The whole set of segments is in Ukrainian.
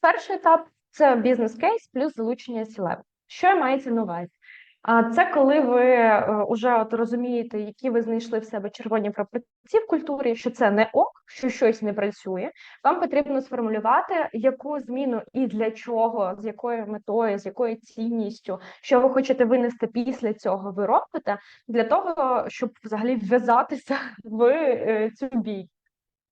Перший етап це бізнес-кейс плюс залучення сілеп. Що мається на увазі? Це коли ви вже от розумієте, які ви знайшли в себе червоні пропорції в культурі, що це не ок, що щось не працює. Вам потрібно сформулювати, яку зміну і для чого, з якою метою, з якою цінністю, що ви хочете винести після цього, ви робите для того, щоб взагалі вв'язатися в е, цю бій.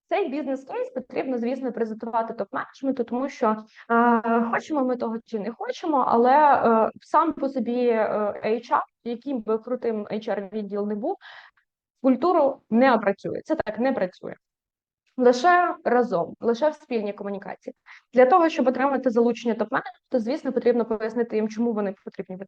Цей бізнес-кейс потрібно, звісно, презентувати топ-менеджменту, тому що е, хочемо ми того чи не хочемо, але е, сам по собі е, HR, яким би крутим HR-відділ не був, культуру не опрацює. Це так не працює. Лише разом, лише в спільній комунікації. Для того, щоб отримати залучення топ-менеджменту, звісно, потрібно пояснити їм, чому вони потрібні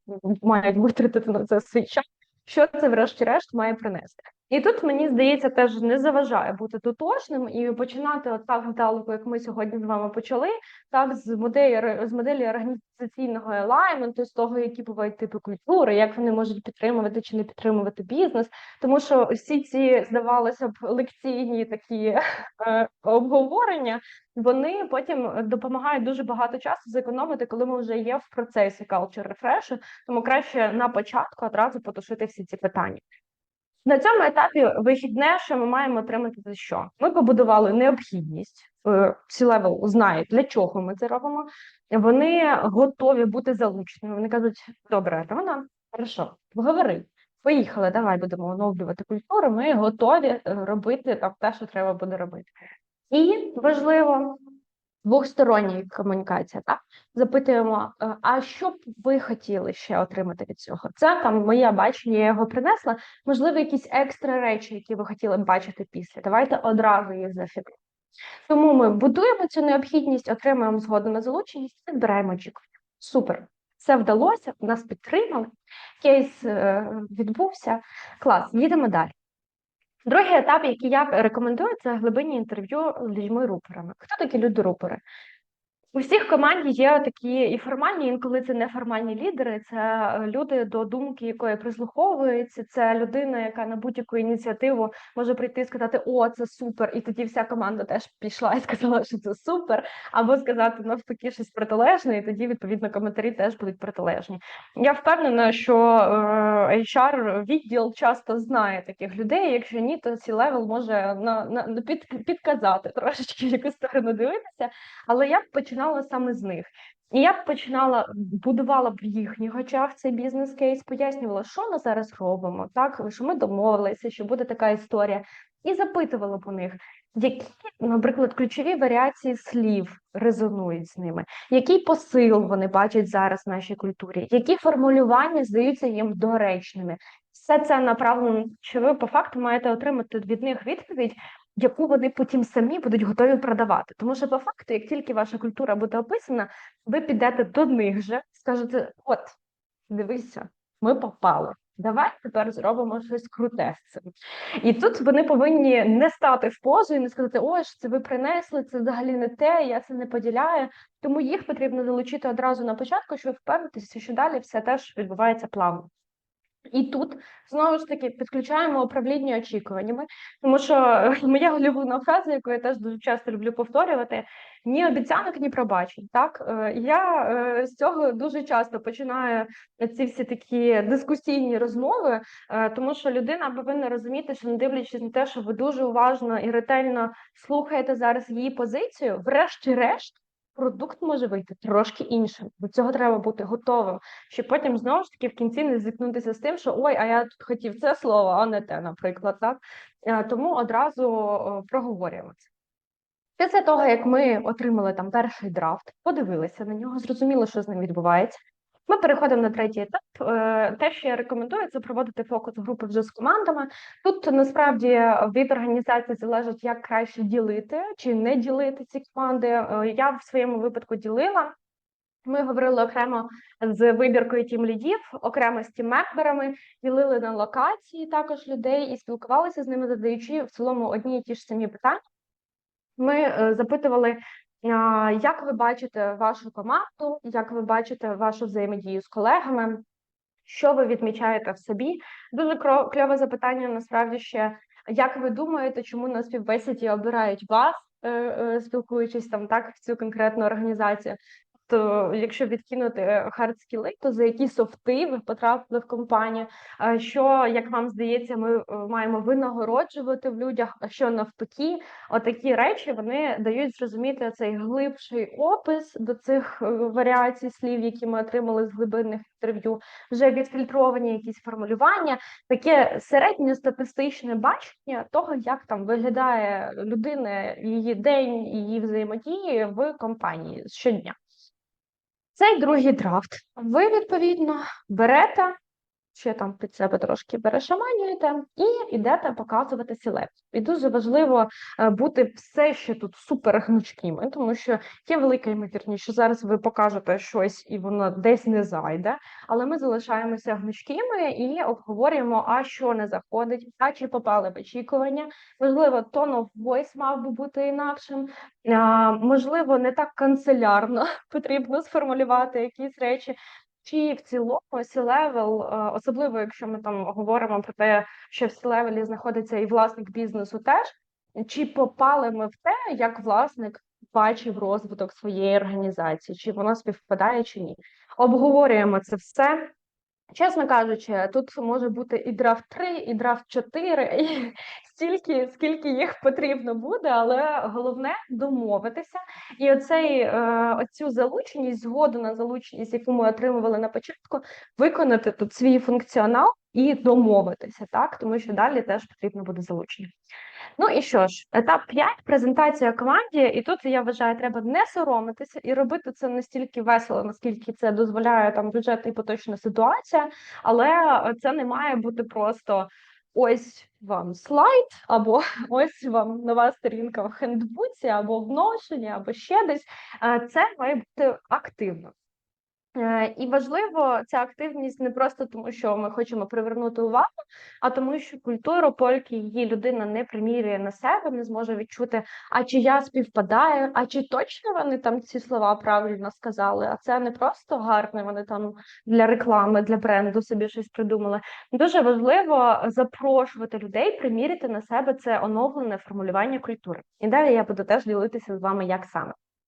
мають витратити на це свій час, що це, врешті-решт, має принести. І тут мені здається, теж не заважає бути тотожним і починати от так вдалоко, як ми сьогодні з вами почали, так з моделі з моделі організаційного елайменту, з того, які бувають типи культури, як вони можуть підтримувати чи не підтримувати бізнес, тому що всі ці здавалося б лекційні такі е, обговорення. Вони потім допомагають дуже багато часу зекономити, коли ми вже є в процесі culture refresh, тому краще на початку одразу потушити всі ці питання. На цьому етапі вихідне, що ми маємо отримати за що? Ми побудували необхідність. Всі левел знають, для чого ми це робимо. Вони готові бути залученими. Вони кажуть, добре, Рона, хорошо, поговори. Поїхали, давай будемо оновлювати культуру. Ми готові е, робити там те, що треба буде робити. І важливо двохстороння комунікація. Так запитуємо, «Е, а що б ви хотіли ще отримати від цього? Це там моє бачення, я його принесла. Можливо, якісь екстра речі, які ви хотіли б бачити після. Давайте одразу їх зафіксуємо. Тому ми будуємо цю необхідність, отримуємо згоду на залученість і збираємо очікування. Супер. Це вдалося, нас підтримали, кейс е, відбувся. Клас, їдемо далі. Другий етап, який я рекомендую, це глибинні інтерв'ю з людьми-рупорами. Хто такі люди-рупори? У всіх команді є такі і формальні, інколи це неформальні лідери. Це е, люди, до думки якої прислуховуються. Це людина, яка на будь-яку ініціативу може прийти і сказати О, це супер! І тоді вся команда теж пішла і сказала, що це супер, або сказати навпаки щось протилежне, і тоді відповідно коментарі теж будуть протилежні. Я впевнена, що е, HR відділ часто знає таких людей. Якщо ні, то ці левел може на, на під, підказати трошечки в яку сторону дивитися. Але я б починала саме з них. І я б починала будувала б в їхніх очах цей бізнес-кейс, пояснювала, що ми зараз робимо, так що ми домовилися, що буде така історія, і запитувала у них, які, наприклад, ключові варіації слів резонують з ними, який посил вони бачать зараз в нашій культурі, які формулювання здаються їм доречними. Все це направлено, що ви по факту маєте отримати від них відповідь, яку вони потім самі будуть готові продавати. Тому що, по факту, як тільки ваша культура буде описана, ви підете до них же, скажете: от, дивися, ми попали. Давай тепер зробимо щось круте з цим. І тут вони повинні не стати в позу і не сказати, ой, це ви принесли, це взагалі не те, я це не поділяю. Тому їх потрібно залучити одразу на початку, щоб впевнитися, що далі все теж відбувається плавно. І тут знову ж таки підключаємо управління очікуваннями, тому що моя улюблена фраза, яку я теж дуже часто люблю повторювати: ні обіцянок, ні пробачень. Так е, я е, з цього дуже часто починаю ці всі такі дискусійні розмови, е, тому що людина повинна розуміти, що не дивлячись на те, що ви дуже уважно і ретельно слухаєте зараз її позицію, врешті-решт продукт може вийти трошки іншим. До цього треба бути готовим, щоб потім знову ж таки в кінці не зіткнутися з тим, що ой, а я тут хотів це слово, а не те, наприклад, так е, тому одразу проговорюємо це. Після того, як ми отримали там перший драфт, подивилися на нього, зрозуміло, що з ним відбувається. Ми переходимо на третій етап. Е, те, що я рекомендую, це проводити фокус групи вже з командами. Тут насправді від організації залежить, як краще ділити чи не ділити ці команди. Е, я в своєму випадку ділила. Ми говорили окремо з вибіркою тім лідів, окремо з тім-мемберами, ділили на локації також людей і спілкувалися з ними, задаючи в цілому одні і ті ж самі питання. Ми е, запитували, як ви бачите вашу команду, як ви бачите вашу взаємодію з колегами? Що ви відмічаєте в собі? Дуже кльове запитання насправді ще. Як ви думаєте, чому на співбесіді обирають вас? е, е, спілкуючись там так в цю конкретну організацію. То якщо відкинути hard скіли, то за які софти ви потрапили в компанію? Що, як вам здається, ми е, маємо винагороджувати в людях, а що навпаки, отакі речі вони дають зрозуміти цей глибший опис до цих е, варіацій слів, які ми отримали з глибинних інтерв'ю, вже відфільтровані якісь формулювання, таке середньостатистичне бачення того, як там виглядає людина, її день, її взаємодії в компанії щодня. Цей другий драфт. Ви, відповідно, берете, ще там під себе трошки перешаманюєте, і йдете показувати сілеп. І дуже важливо е, бути все ще тут супер гнучкими, тому що є велика ймовірність, що зараз ви покажете щось і воно десь не зайде, але ми залишаємося гнучкими і обговорюємо, а що не заходить, а чи попали в очікування. Можливо, tone of voice мав би бути інакшим. Можливо, не так канцелярно потрібно сформулювати якісь речі. Чи в цілому сі-левел, особливо якщо ми там говоримо про те, що в сі-левелі знаходиться і власник бізнесу теж, чи попали ми в те, як власник бачив розвиток своєї організації, чи воно співпадає, чи ні? Обговорюємо це все. Чесно кажучи, тут може бути і драфт 3, і драфт 4, і стільки, скільки їх потрібно буде, але головне домовитися. І оцей е, оцю залученість, згоду на залученість, яку ми отримували на початку, виконати тут свій функціонал і домовитися, так тому що далі теж потрібно буде залучення. Ну і що ж, етап 5 – презентація команді, і тут я вважаю, треба не соромитися і робити це настільки весело, наскільки це дозволяє там бюджет і поточна ситуація, але це не має бути просто ось вам слайд, або ось вам нова сторінка в хендбуці, або в ношенні, або ще десь. Це має бути активно. Е, і важливо ця активність не просто тому, що ми хочемо привернути увагу, а тому, що культуру, поки її людина не примірює на себе, не зможе відчути, а чи я співпадаю, а чи точно вони там ці слова правильно сказали. А це не просто гарне, вони там для реклами, для бренду собі щось придумали. Дуже важливо запрошувати людей, приміряти на себе це оновлене формулювання культури. І далі я буду теж ділитися з вами, як саме.